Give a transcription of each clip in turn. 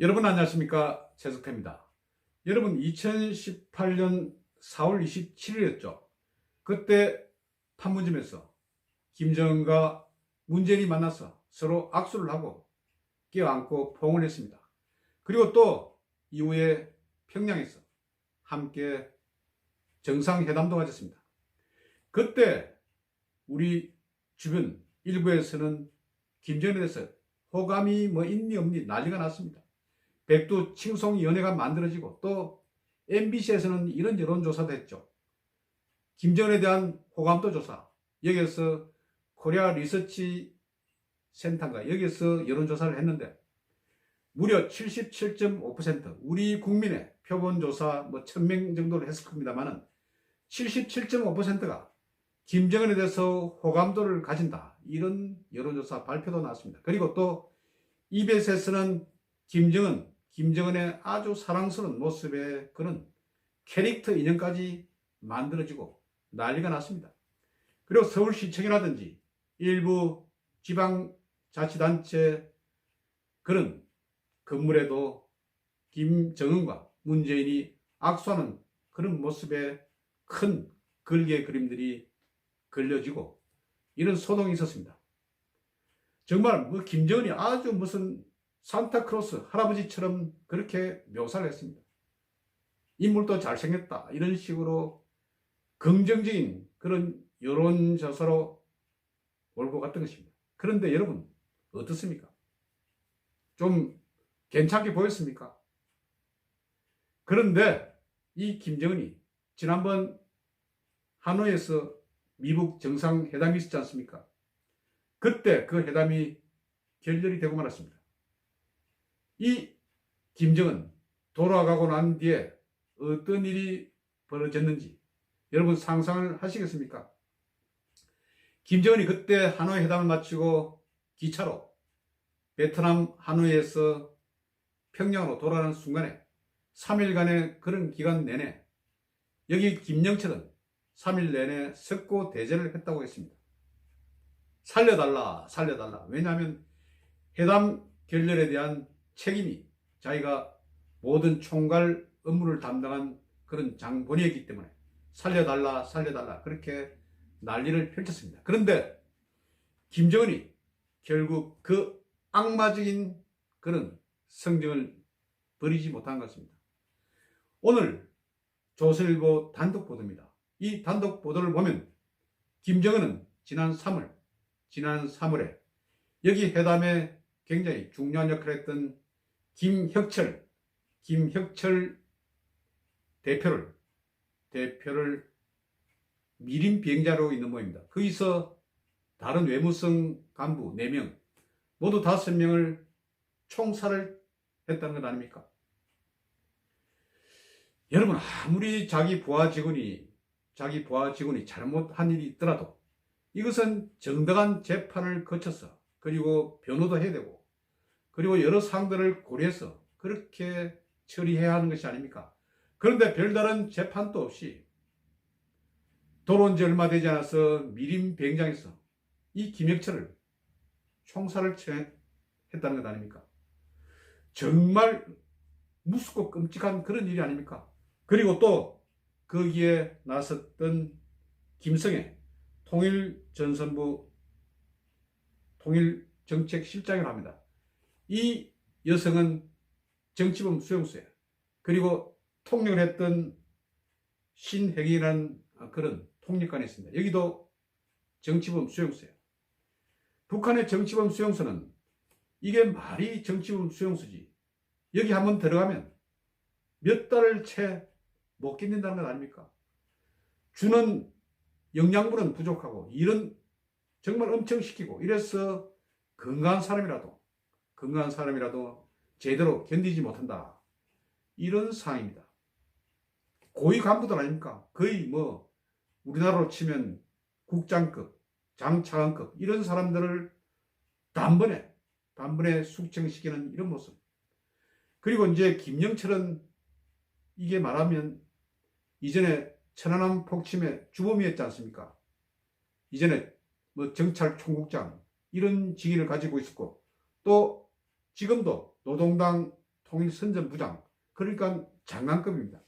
여러분 안녕하십니까 최석태입니다. 여러분 2018년 4월 27일이었죠. 그때 판문점에서 김정은과 문재인이 만나서 서로 악수를 하고 껴안고 포옹을 했습니다. 그리고 또 이후에 평양에서 함께 정상회담도 가졌습니다. 그때 우리 주변 일부에서는 김정은에 대해서 호감이 뭐 있니 없니 난리가 났습니다. 백두 칭송위원회가 만들어지고 또 MBC에서는 이런 여론조사도 했죠. 김정은에 대한 호감도 조사. 여기에서 코리아 리서치 센터인가 여기에서 여론조사를 했는데 무려 77.5% 우리 국민의 표본조사 뭐 1000명 정도를 했을 겁니다만은 77.5%가 김정은에 대해서 호감도를 가진다. 이런 여론조사 발표도 나왔습니다. 그리고 또 EBS에서는 김정은, 김정은의 아주 사랑스러운 모습의 그런 캐릭터 인형까지 만들어지고 난리가 났습니다. 그리고 서울시청이라든지 일부 지방자치단체 그런 건물에도 김정은과 문재인이 악수하는 그런 모습의 큰 글개 그림들이 걸려지고 이런 소동이 있었습니다. 정말 뭐 김정은이 아주 무슨 산타크로스 할아버지처럼 그렇게 묘사를 했습니다. 인물도 잘생겼다 이런 식으로 긍정적인 그런 여론조사로 몰고 갔던 것입니다. 그런데 여러분 어떻습니까? 좀 괜찮게 보였습니까? 그런데 이 김정은이 지난번 하노이에서 미국 정상회담이 있었지 않습니까? 그때 그 회담이 결렬이 되고 말았습니다. 이 김정은 돌아가고 난 뒤에 어떤 일이 벌어졌는지 여러분 상상을 하시겠습니까? 김정은이 그때 하노이 회담을 마치고 기차로 베트남 하노이에서 평양으로 돌아가는 순간에 3일간의 그런 기간 내내 여기 김영철은 3일 내내 석고 대전을 했다고 했습니다. 살려달라, 살려달라. 왜냐하면 회담 결렬에 대한 책임이 자기가 모든 총괄 업무를 담당한 그런 장본이었기 때문에 살려달라, 살려달라. 그렇게 난리를 펼쳤습니다. 그런데 김정은이 결국 그 악마적인 그런 성정을 버리지 못한 것 같습니다. 오늘 조선일보 단독 보도입니다. 이 단독 보도를 보면 김정은은 지난 3월, 지난 3월에 여기 회담에 굉장히 중요한 역할을 했던 김혁철, 김혁철 대표를, 대표를 미림 비행자로 있는 모입니다. 거기서 다른 외무성 간부 4명, 모두 5명을 총살을 했다는 것 아닙니까? 여러분, 아무리 자기 부하 직원이, 자기 부하 직원이 잘못한 일이 있더라도 이것은 정당한 재판을 거쳐서 그리고 변호도 해야 되고 그리고 여러 사항들을 고려해서 그렇게 처리해야 하는 것이 아닙니까? 그런데 별다른 재판도 없이 돌아온 지 얼마 되지 않아서 미림 비행장에서 이 김혁철을 총살을 했다는 것 아닙니까? 정말 무섭고 끔찍한 그런 일이 아닙니까? 그리고 또 거기에 나섰던 김성애 통일전선부 통일정책실장이라고 합니다. 이 여성은 정치범 수용소에 그리고 통역을 했던 신혜기라는 그런 통역관이 있습니다. 여기도 정치범 수용소예요. 북한의 정치범 수용소는 이게 말이 정치범 수용소지. 여기 한번 들어가면 몇 달을 채 못 견딘다는 것 아닙니까? 주는 영양분은 부족하고 일은 정말 엄청 시키고 이래서 건강한 사람이라도 건강한 사람이라도 제대로 견디지 못한다. 이런 상황입니다. 고위 간부들 아닙니까? 거의 뭐 우리나라로 치면 국장급, 장차관급 이런 사람들을 단번에 단번에 숙청시키는 이런 모습. 그리고 이제 김영철은 이게 말하면 이전에 천안함 폭침의 주범이었지 않습니까? 이전에 뭐 정찰 총국장 이런 직위를 가지고 있었고 또 지금도 노동당 통일선전부장 그러니까 장관급입니다.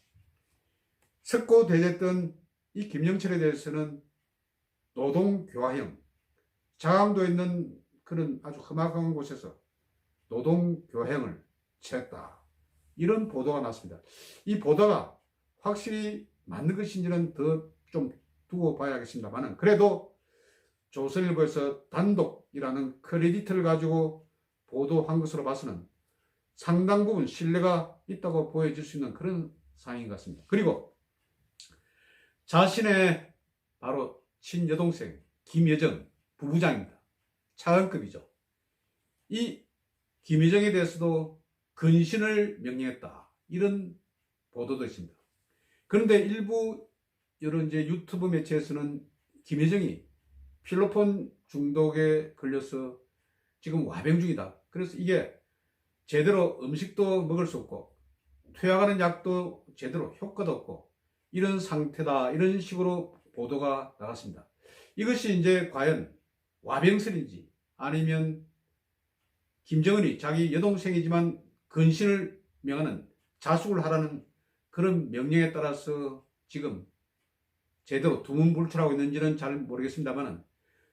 석고 대제했던 이 김영철에 대해서는 노동교화형 자강도에 있는 그런 아주 험악한 곳에서 노동교행을 취했다. 이런 보도가 났습니다. 이 보도가 확실히 맞는 것인지는 더 좀 두고 봐야겠습니다만은 그래도 조선일보에서 단독이라는 크레디트를 가지고 보도한 것으로 봐서는 상당 부분 신뢰가 있다고 보여질 수 있는 그런 상황인 것 같습니다. 그리고 자신의 바로 친여동생 김여정 부부장입니다. 차관급이죠. 이 김여정에 대해서도 근신을 명령했다. 이런 보도도 있습니다. 그런데 일부 여러 이제 유튜브 매체에서는 김여정이 필로폰 중독에 걸려서 지금 와병 중이다. 그래서 이게 제대로 음식도 먹을 수 없고 퇴화하는 약도 제대로 효과도 없고 이런 상태다. 이런 식으로 보도가 나갔습니다. 이것이 이제 과연 와병설인지 아니면 김정은이 자기 여동생이지만 근신을 명하는 자숙을 하라는 그런 명령에 따라서 지금 제대로 두문불출하고 있는지는 잘 모르겠습니다만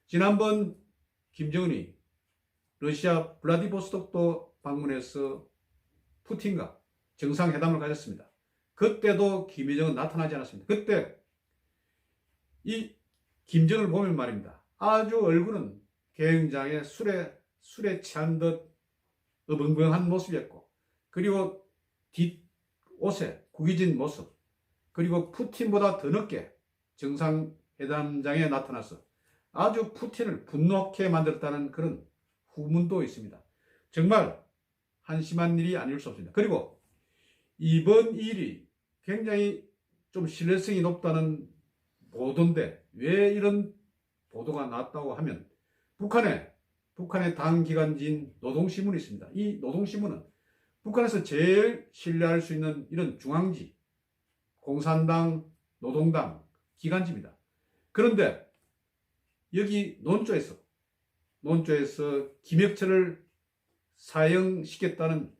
지난번 김정은이 러시아 블라디보스톡도 방문해서 푸틴과 정상회담을 가졌습니다. 그때도 김여정은 나타나지 않았습니다. 그때 이 김정을 보면 말입니다. 아주 얼굴은 굉장히 술에 술에 취한 듯 어벙벙한 모습이었고 그리고 뒷옷에 구겨진 모습 그리고 푸틴보다 더 늦게 정상회담장에 나타나서 아주 푸틴을 분노케 만들었다는 그런 후문도 있습니다. 정말 한심한 일이 아닐 수 없습니다. 그리고 이번 일이 굉장히 좀 신뢰성이 높다는 보도인데 왜 이런 보도가 났다고 하면 북한에 북한의 당 기관지인 노동신문이 있습니다. 이 노동신문은 북한에서 제일 신뢰할 수 있는 이런 중앙지 공산당, 노동당 기관지입니다. 그런데 여기 논조에서 논조에서 김혁철을 사형시켰다는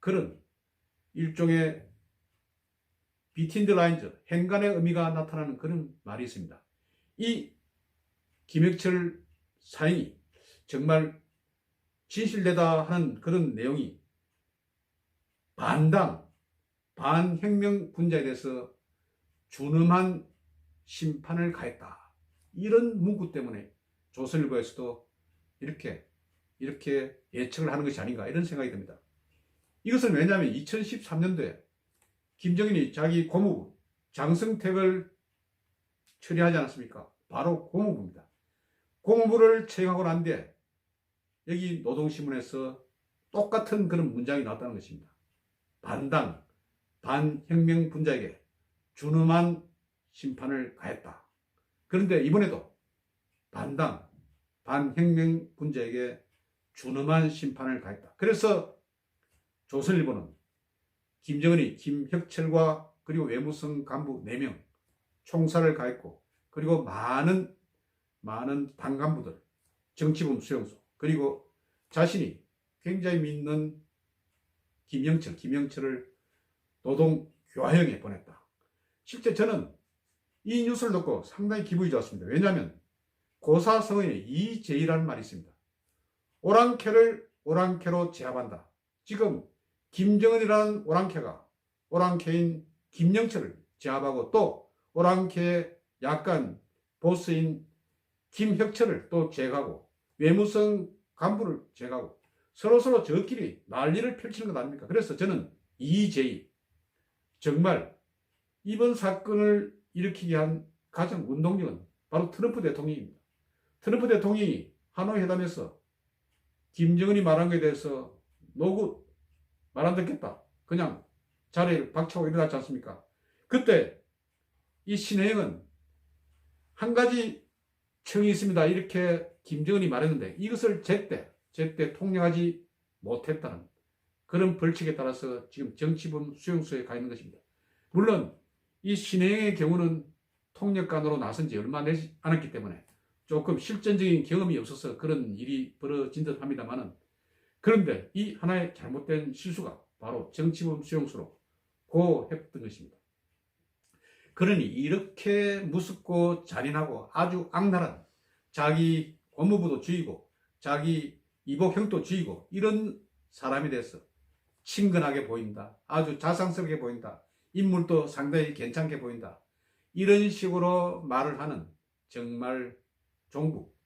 그런 일종의 비틴드 라인즈 행간의 의미가 나타나는 그런 말이 있습니다. 이 김혁철 사형이 정말 진실되다 하는 그런 내용이 반당, 반혁명 분자에 대해서 준엄한 심판을 가했다. 이런 문구 때문에 조선일보에서도 이렇게 이렇게 예측을 하는 것이 아닌가 이런 생각이 듭니다. 이것은 왜냐하면 2013년도에 김정인이 자기 고모부 장성택을 처리하지 않았습니까? 바로 고모부입니다. 고모부를 채용하고 난 뒤에 여기 노동신문에서 똑같은 그런 문장이 나왔다는 것입니다. 반당, 반혁명 분자에게 준엄한 심판을 가했다. 그런데 이번에도 반당, 반혁명 분자에게 준엄한 심판을 가했다. 그래서 조선일보는 김정은이 김혁철과 그리고 외무성 간부 4명 총살을 가했고 그리고 많은 많은 당 간부들 정치범 수용소 그리고 자신이 굉장히 믿는 김영철, 김영철을 노동 교화형에 보냈다. 실제 저는 이 뉴스를 듣고 상당히 기분이 좋았습니다. 왜냐하면 고사성의 이제이라는 말이 있습니다. 오랑캐를 오랑캐로 제압한다. 지금 김정은이라는 오랑캐가 오랑캐인 김영철을 제압하고 또 오랑캐의 약간 보스인 김혁철을 또 제거하고 외무성 간부를 제거하고 서로서로 저끼리 난리를 펼치는 것 아닙니까? 그래서 저는 EJ 정말 이번 사건을 일으키게 한 가장 운동력은 바로 트럼프 대통령입니다. 트럼프 대통령이 하노이 회담에서 김정은이 말한 것에 대해서 노굿 말안 듣겠다. 그냥 자리에 박차고 일어났지 않습니까? 그때 이 신혜영은 한 가지 청이 있습니다. 이렇게 김정은이 말했는데 이것을 제때 제때 통역하지 못했다는 그런 벌칙에 따라서 지금 정치범 수용소에 가 있는 것입니다. 물론 이 신행의 경우는 통역관으로 나선 지 얼마 되지 않았기 때문에 조금 실전적인 경험이 없어서 그런 일이 벌어진 듯 합니다만은 그런데 이 하나의 잘못된 실수가 바로 정치범 수용소로 고했던 것입니다. 그러니 이렇게 무섭고 잔인하고 아주 악랄한 자기 법무부도 죽이고 자기 이복형도 죽이고 이런 사람이 돼서 친근하게 보인다. 아주 자상스럽게 보인다. 인물도 상당히 괜찮게 보인다. 이런 식으로 말을 하는 정말 종북,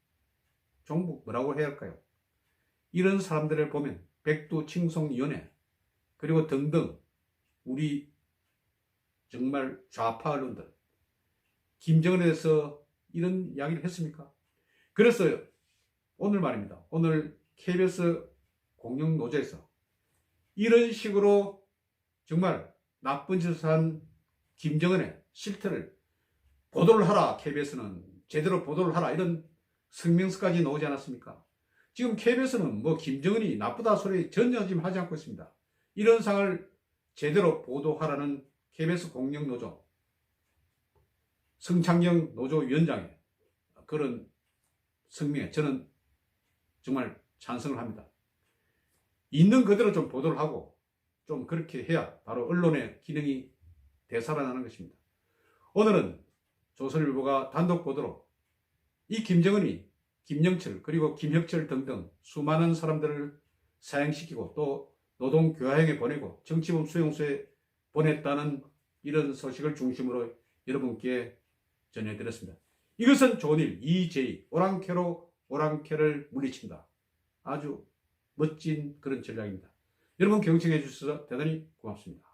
종북 뭐라고 해야 할까요? 이런 사람들을 보면 백두 칭송위원회 그리고 등등 우리 정말 좌파 언론들 김정은에 대해서 이런 이야기를 했습니까? 그래서 오늘 말입니다. 오늘 KBS 공영노조에서 이런 식으로 정말 나쁜 짓을 한 김정은의 실태를 보도를 하라 KBS는 제대로 보도를 하라 이런 성명서까지 나오지 않았습니까? 지금 KBS는 뭐 김정은이 나쁘다 소리 전혀 지금 하지 않고 있습니다. 이런 상을 제대로 보도하라는 KBS 공영노조 성창경 노조위원장의 그런 성명에 저는 정말 찬성을 합니다. 있는 그대로 좀 보도를 하고 좀 그렇게 해야 바로 언론의 기능이 되살아나는 것입니다. 오늘은 조선일보가 단독 보도로 이 김정은이 김영철 그리고 김혁철 등등 수많은 사람들을 사형시키고 또 노동교화형에 보내고 정치범 수용소에 보냈다는 이런 소식을 중심으로 여러분께 전해드렸습니다. 이것은 좋은 일, EJ, 오랑캐로 오랑캐를 물리친다. 아주 멋진 그런 전략입니다. 여러분 경청해 주셔서 대단히 고맙습니다.